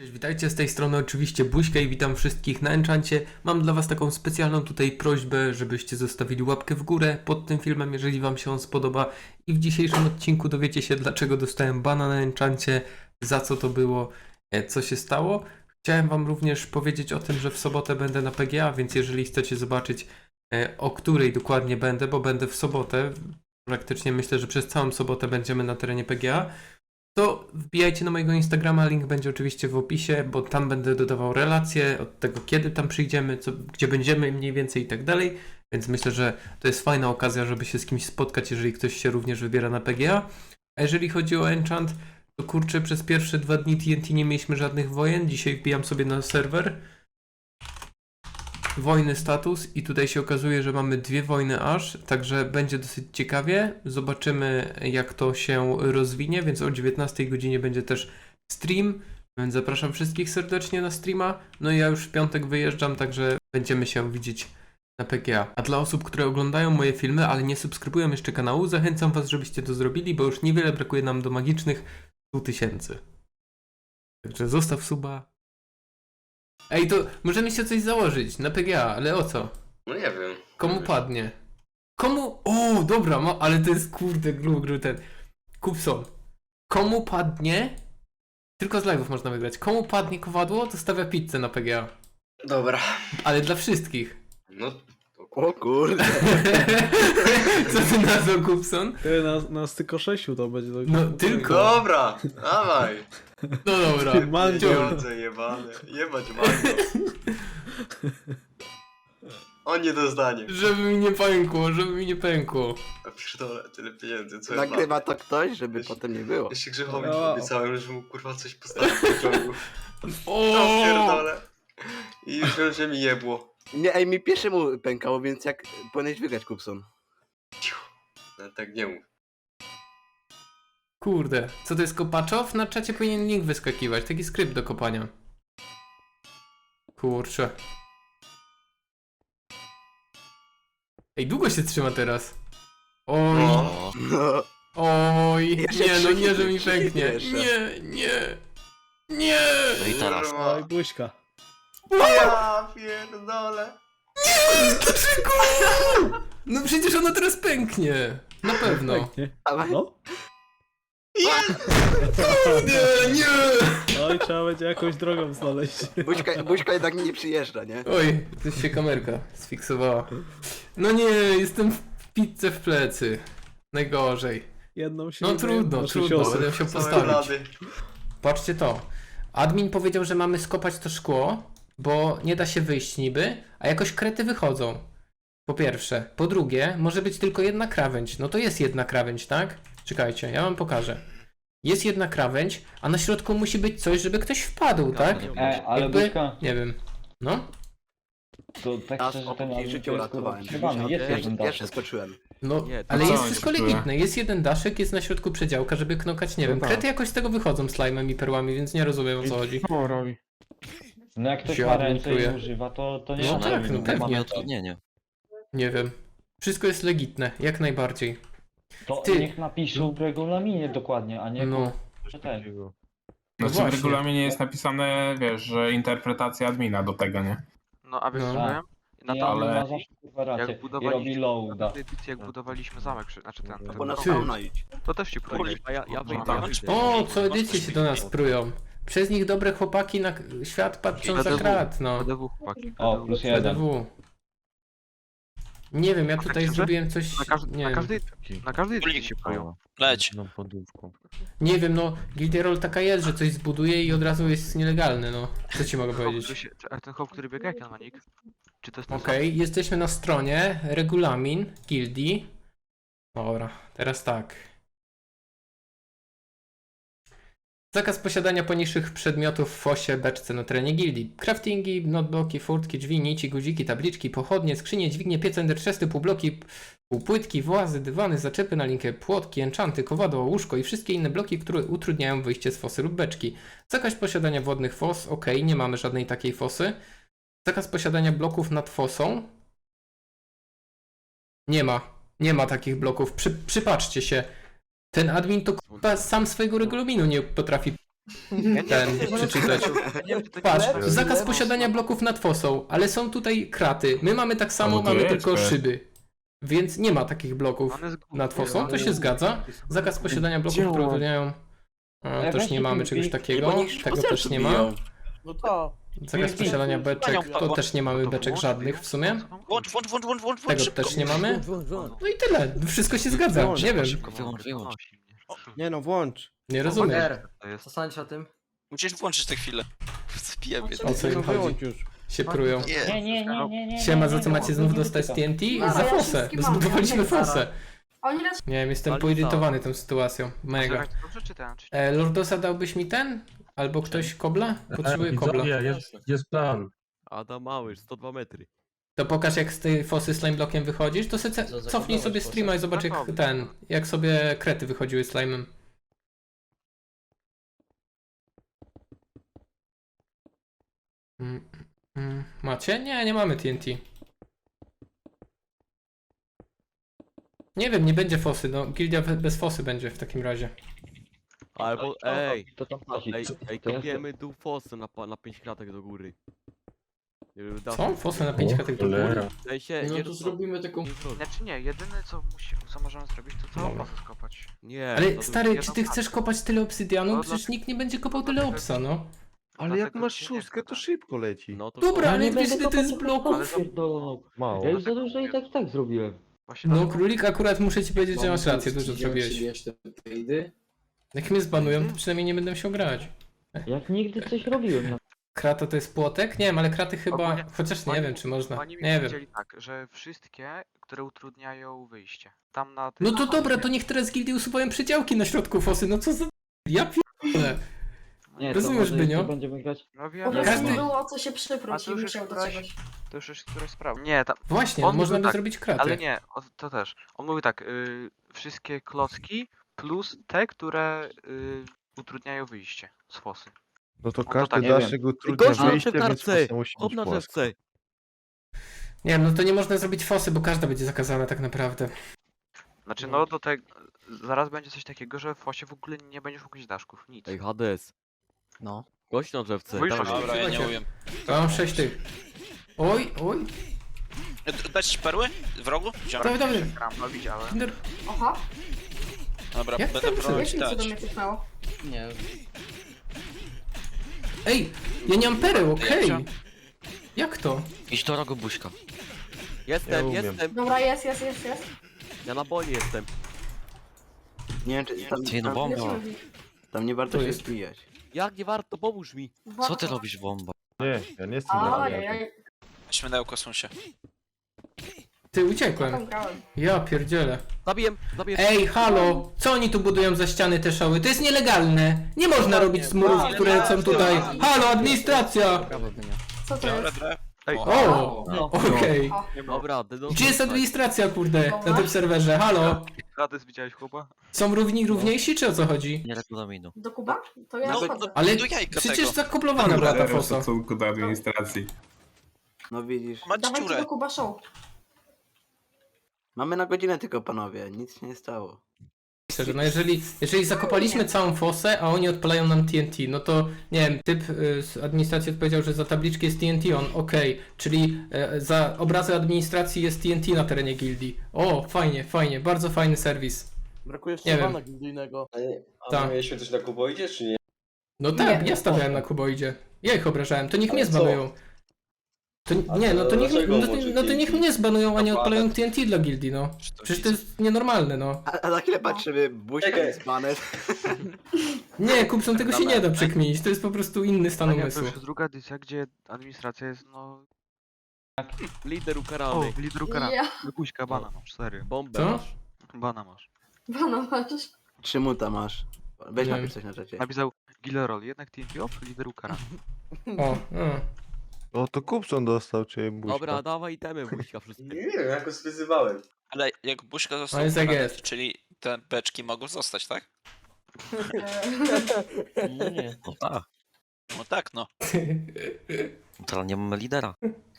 Cześć, witajcie z tej strony oczywiście Buźka i witam wszystkich na Enchancie. Mam dla was taką specjalną tutaj prośbę, żebyście zostawili łapkę w górę pod tym filmem, jeżeli wam się on spodoba. I w dzisiejszym odcinku dowiecie się, dlaczego dostałem bana na Enchancie, za co to było, e, co się stało. Chciałem wam również powiedzieć o tym, że w sobotę będę na PGA, więc jeżeli chcecie zobaczyć, e, o której dokładnie będę, bo będę w sobotę, praktycznie myślę, że przez całą sobotę będziemy na terenie PGA, to wbijajcie na mojego Instagrama, link będzie oczywiście w opisie, bo tam będę dodawał relacje od tego, kiedy tam przyjdziemy, co, gdzie będziemy mniej więcej i tak dalej. Więc myślę, że to jest fajna okazja, żeby się z kimś spotkać, jeżeli ktoś się również wybiera na PGA. A jeżeli chodzi o Enchant, to kurczę, przez pierwsze dwa dni TNT nie mieliśmy żadnych wojen. Dzisiaj wbijam sobie na serwer. Wojny status i tutaj się okazuje, że mamy dwie wojny aż, także będzie dosyć ciekawie. Zobaczymy jak to się rozwinie, więc o 19 godzinie będzie też stream, więc zapraszam wszystkich serdecznie na streama. No i ja już w piątek wyjeżdżam, także będziemy się widzieć na PGA. A dla osób, które oglądają moje filmy, ale nie subskrybują jeszcze kanału, zachęcam was, żebyście to zrobili, bo już niewiele brakuje nam do magicznych 100 tysięcy. Także zostaw suba. Ej, to możemy się coś założyć na PGA, ale o co? No nie wiem. Komu padnie? Komu. O, dobra, ma, ale to jest kurde gru, gru ten. Kupson. Komu padnie? Tylko z live'ów można wygrać. Komu padnie kowadło, to stawia pizzę na PGA. Dobra. Ale dla wszystkich. No, O kurde. Co ty na to, Kupson? Ty, na, na tylko 6 to będzie. To No, tylko. dobra, dawaj. No dobra. Mandzio. Pieniądze jebane. Jebać mango. On nie dostanie. Żeby mi nie pękło, żeby mi nie pękło. A pierdolę, tyle pieniędzy, co Nagrywa ja to ktoś, żeby Jeszcze- potem nie było. Jeszcze Grzechowi O. obiecałem, że mu kurwa coś postawić w pociągu. O! No pierdolę. I już wiem, że mi jebło. Nie, ej, mi pierwszemu pękało, więc jak powinieneś wygrać, Kupson? No, tak nie mów. Kurde, co to jest kopaczow? Na czacie powinien link wyskakiwać, taki skrypt do kopania. Kurczę. Ej, długo się trzyma teraz. Oj, No. No, oj, Ja się nie, no nie, że mi pęknie. Nie, nie, nie. No i teraz. Oj, buźka. Ja pierdolę. Dlaczego? No przecież ono teraz pęknie. Na pewno. Pięknie. dawaj. No. Nie, nie. Oj, trzeba będzie jakąś drogą znaleźć. Buźka, buźka jednak nie przyjeżdża, nie? Oj, coś się kamerka sfiksowała. No nie, jestem w pizzę w plecy. Najgorzej. Jedną się No nie trudno, trudno, siostry. będę się Całe postawić. blady. Patrzcie to. Admin powiedział, że mamy skopać to szkło, bo nie da się wyjść niby, a jakoś krety wychodzą. Po pierwsze. Po drugie, może być tylko jedna krawędź. No to jest jedna krawędź, tak? Czekajcie, ja wam pokażę. Jest jedna krawędź, a na środku musi być coś, żeby ktoś wpadł, tak? E, ale Jakby- Buźka, Nie wiem. No? to tak Ja szczerze ten album jest kurwa uratowałem. przejebany. Jest jeden Pierwszy, pierwszy daszek. skoczyłem. No, Nie, to ale co jest oni wszystko czują? legitne. Jest jeden daszek, jest na środku przedziałka, żeby knokać, nie No wiem. tak. Krety jakoś z tego wychodzą slajmem i perłami, więc nie rozumiem o co chodzi. O, robi. No jak ktoś ma ręce i używa, to, to nie No ma tak, problemu. no pewnie. Mamy utrudnienie. Nie wiem. Wszystko jest legitne, jak najbardziej. To Ty. niech napiszą w regulaminie dokładnie, a nie No. że ten. No Znaczy w właśnie. regulaminie jest napisane, wiesz, że interpretacja admina do tego, nie? No a wiesz No. co powiem? Na Nie, to, ale- ale... ma zawsze kurwa rację. jak I robi budowaliśmy, loada. na tej edycji jak budowaliśmy zamek, przy- znaczy ten, Bo na ten Ty. fauna idź. to też ci próbowali. A ja, No tak. ja wyjdę. O, co edycje się do nas prują. Przez nich dobre chłopaki na świat patrzą za krat, no. PDW chłopaki. O, PDW. plus jeden. PDW. Nie wiem, ja A tak tutaj zrobiłem coś, Na, każdy, nie na, wiem. każdej, na każdej się. Leć. No podówką. Nie wiem, no, Gilderol taka jest, że coś zbuduje i od razu jest nielegalny, no. Co ci mogę powiedzieć? a ten chłop, który biega, jak on ma nick? Czy to jest ten Okej, jesteśmy na stronie regulamin gildii. Dobra, teraz tak. Zakaz posiadania poniższych przedmiotów w fosie, beczce na terenie gildii. Craftingi, notebooki, furtki, drzwi, nici, guziki, tabliczki, pochodnie, skrzynie, dźwignie, piece, enderchesty, półbloki, półpłytki, włazy, dywany, zaczepy na linkę, płotki, enchanty, kowadło, łóżko i wszystkie inne bloki, które utrudniają wyjście z fosy lub beczki. Zakaz posiadania wodnych fos, ok, nie mamy żadnej takiej fosy. Zakaz posiadania bloków nad fosą. Nie ma. Nie ma takich bloków. Przy, przypatrzcie się. Ten admin to chyba sam swojego regulaminu nie potrafi ten przeczytać. Patrz, zakaz posiadania bloków nad fosą, ale są tutaj kraty. My mamy tak samo, mamy tylko szyby. Więc nie ma takich bloków nad fosą, to się zgadza. Zakaz posiadania bloków, które utrudniają... A, też nie mamy czegoś takiego, tego też nie ma. No to. Zakaz posiadania beczek, to też nie mamy No beczek żadnych w sumie. Włącz, włącz, włącz, włącz, włącz, Tego szybko. też nie mamy. No i tyle, wszystko się zgadza, nie wiem, Szybko wyłącz, wyłącz. Nie no, włącz. nie rozumiem. Jest... Zostańcie o tym. Musisz włączyć tę chwilę. Zabijemy. O co im No chodzi? już. Się prują. Nie, nie, nie, nie, nie. Siema, za co macie znów dostać. TNT? Za fosę. Zbudowaliśmy fosę. Oni raz Nie wiem, jestem poirytowany tą sytuacją. Mega. Dobrze czytałem, E, Lordosa dałbyś mi ten? Albo ktoś kobla? Potrzebuję kobla. jest, jest plan. Adam Małysz, 102 metry. To pokaż jak z tej fosy slime blockiem wychodzisz, to se ce- Co, cofnij sobie fosę? streama i zobacz jak ten, jak sobie krety wychodziły slime'em. Mm, mm, Macie? Nie, nie mamy TNT. Nie wiem, nie będzie fosy, no gildia we- bez fosy będzie w takim razie. Albo, ej, To tam płaci. ej, ej, To ja- kopiemy tu fosę na, pa- na 5 klatek do góry. Żeby da- Co? Fosę na 5 O, kratek do góry? cholera. W sensie, No to zrobimy taką... nie Znaczy nie, jedyne co, musi, co możemy zrobić to całą Dobra. bazę skopać. Nie, Ale to stary, czy ty chcesz kopać tyle obsydianu? No, Przecież nikt nie będzie kopał tyle obsa, no. Ale jak Dlatego masz się nie szóstkę, to szybko leci. No to Dobra, ale nie wiesz ile to jest bloków? Mało. Ja już za dużo i tak i tak zrobiłem. Właśnie No dlatego- królik akurat muszę ci powiedzieć, że masz rację, dużo zrobiłeś. Jak mnie zbanują, to przynajmniej nie będę musiał grać. Jak nigdy coś robiłem. no. Krata to jest płotek? Nie wiem, ale kraty chyba... Ogólnie Chociaż nie oni- wiem, czy można. Oni mi Nie wiem. powiedzieli tak, że wszystkie, które utrudniają wyjście. Tam na tym... No to dobra, to niech teraz gildie usuwają przedziałki na środku fosy, no co za... Ja pierdolę. Nie, Rozumiesz, to może Bynio? jeszcze będziemy grać. No wiem, Po wiem, prostu Każdy- było o co się A przypróć to i już jest musiał do któraś- czegoś. to już jest któraś sprawa. Nie, tam, Właśnie, On można by tak, zrobić kraty. ale nie, o, to też. On mówi tak, y, wszystkie klocki plus te, które y, utrudniają wyjście z fosy. No to to każdy tak, nie daszek utrudnia Gość na wyjście, więc fosa musi Hop być na płaska. drzewce! Nie wiem, no to nie można zrobić fosy, bo każda będzie zakazana tak naprawdę. Znaczy no do tego, zaraz będzie coś takiego, że w fosie w ogóle nie będziesz mógł mieć daszków, nic. Ej, Hades, No. gość na drzewce. Dawaj. Dobra, ja nie Słuchajcie. umiem. Ja mam 6 tych. Oj, oj. D- Dać ci perły? W rogu? Wziąłem. Dawaj, dawaj. Gram, no widziałem. Kinder- Aha, Dobra, Jak będę tam próbować jakim cudem dać. mnie cofnęło? Nie. Ej, ja nie mam pereł, okej. Jak to? Idź do rogu buźka. Jestem, umiem. jestem! Dobra, jest, jest, jest, jest. Ja na bonie jestem. Nie wiem, czy tam, Lecimy tam, w nich. tam nie warto Tu się jest. zbijać. Jak nie warto, pomóż mi. Co ty robisz? bomba? Nie, ja nie jestem na ja, ja, Śmiedeł kosmosie. Ty uciekłem. Ja pierdzielę. Zabijem, zabijem. Ej, halo! Co oni tu budują za ściany te szoły? To jest nielegalne! Nie można robić z murów, które są tutaj. Halo, administracja! Co to Dobra, jest? Ej, O! No. Okej. Dobra, ty do... Gdzie jest administracja, kurde, na tym serwerze? Halo? Hades widziałeś chłopa? Są równi, równiejsi, czy o co chodzi? Nie regulaminu. Do Kuba? To ja No, wchodzę. Ale do jajka przecież tego. zakoplowana była ta fosa. do administracji. No widzisz. Macie Dawajcie dziurę. do Kuba show. Mamy na godzinę tylko, panowie. Nic się nie stało. Szczerze, no jeżeli, jeżeli zakopaliśmy całą fosę, a oni odpalają nam TNT, no to nie wiem, typ y, z administracji odpowiedział, że za tabliczki jest TNT on, okej, czyli e, za obrazy administracji jest TNT na terenie gildii. O, fajnie, fajnie, bardzo fajny serwis. Brakuje Nie wiem. gildyjnego. Tak. mieliśmy coś na kuboidzie, czy nie? No tak, Nie. ja stawiałem na kuboidzie. Ja ich obrażałem, to niech mnie zbanują. To, nie, no to niech, no, to- no to niech mnie zbanują, a nie odpalają TNT dla gildii, no. Przecież to jest nienormalne, no. A, a za chwilę patrzymy, buźka Czekaj. jest banet. Nie, kupcą tego się nie da przekminić, to jest po prostu inny stan Tak, to umysłu. już jest druga edycja, gdzie administracja jest no... Lider O, ukarany. w lidru kara. Ja. Kuśka bana masz, serio. Bombę Co? masz. Bana masz. Bana masz. Trzy muta masz. Weź Nie napisz coś na czacie. Napisał Gilerol, jednak TNT off, lider kara. O, o. O, to Kupson dostał, czy buźka. Dobra, dawaj itemy buźka wszystkie. Nie wiem, ja go swyzywałem. Ale jak buźka został Ale jest jak jest. czyli te beczki mogą zostać, tak? No nie. No tak. No tak, no. Teraz nie mamy lidera.